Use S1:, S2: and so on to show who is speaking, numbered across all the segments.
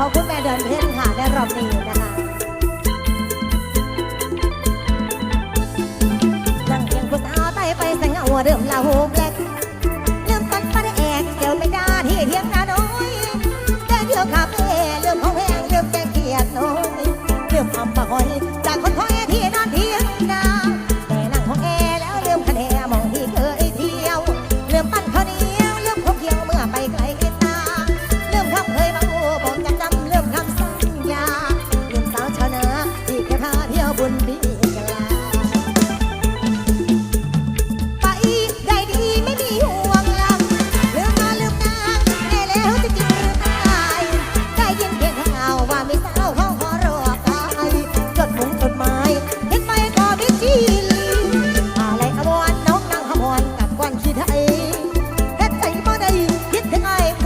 S1: ขอบคุณแม่เดินเพ่นค่ะในรอบนี้นะคะนั่งเพียงคุณเอาไตไปสังเอาเริ่มลาหูแบล็กเริ่มกันปะได้แอกเดี๋ยวไปด่าที่เทียงนาน้อยเดินเดี๋ยวคาเฟ่เริ่มของแพงเริ่มแกงเกียดน้อยเริ่มอำปะหอยจากคนคอย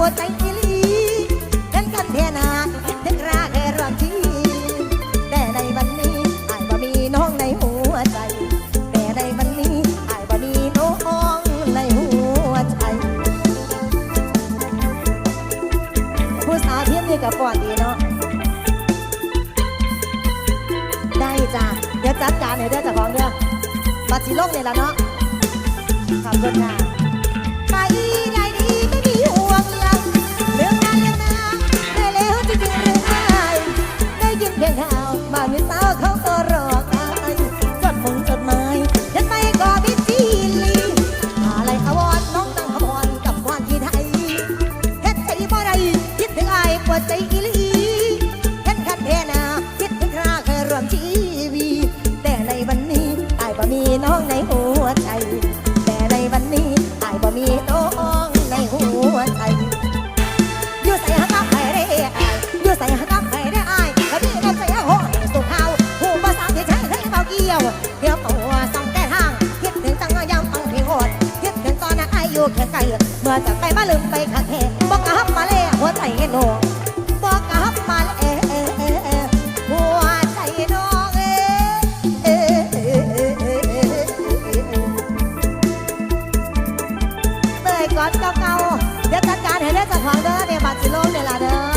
S1: ถึงไอ้ปวดใจอีลีเห็นกันเทนาคิดถึงราแค่รอนทีแต่ในวันนี้ไอ้บ่มีน้องในหัวใจ แต่ในวันนี้ไอ้บ่มีน้องในหัวใจ ผู้สาวเทียมนี่กับกอนดีเนาะได้จ้ะเดี๋ยวจัดการให้เด้อเจ้าของเด้อปัดสิลงเนี่ยละเนาะขอบคุณค่ะ น้องในหัวใจ แต่ในวันนี้อายบ่มีน้องในหัวใจอยู่ใส่หักใครได้อายอยู่ใส่หักใครได้อายคดีนั้นใส่หัวสุขเขาผู้ภาษาที่ใช้เคยเบาเกี่ยวเดี๋ยวตัวส่องแก้ทางคิดถึงจังยามฟังเพลงโหดคิดถึงตอนนั้นอายอยู่แค่ไกลเมื่อจะไปมาลืมไปคักแห่บอกกะฮับมาเลยหัวใจหน่ ก่อนเก่าๆเดี๋ยวจัดการให้ได้จากของเด้อเนี่ยบัตรสิโลกเนี่ยล่ะเด้อ